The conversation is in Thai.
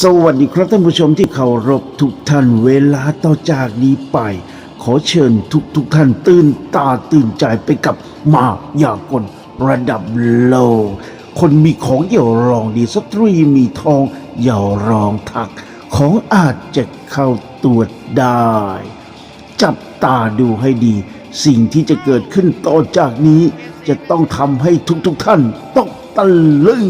สวัสดีครับท่านผู้ชมที่เคารพทุกท่านเวลาต่อจากนี้ไป ขอเชิญทุกทุกท่านตื่นตาตื่นใจไปกับมายากลระดับโลก คนมีของอย่ารองดีสตรีมีทองอย่ารองทัก ของอาจจะเข้าตรวจได้ จับตาดูให้ดี สิ่งที่จะเกิดขึ้นต่อจากนี้ จะต้องทำให้ทุกทุกท่านต้องตะลึง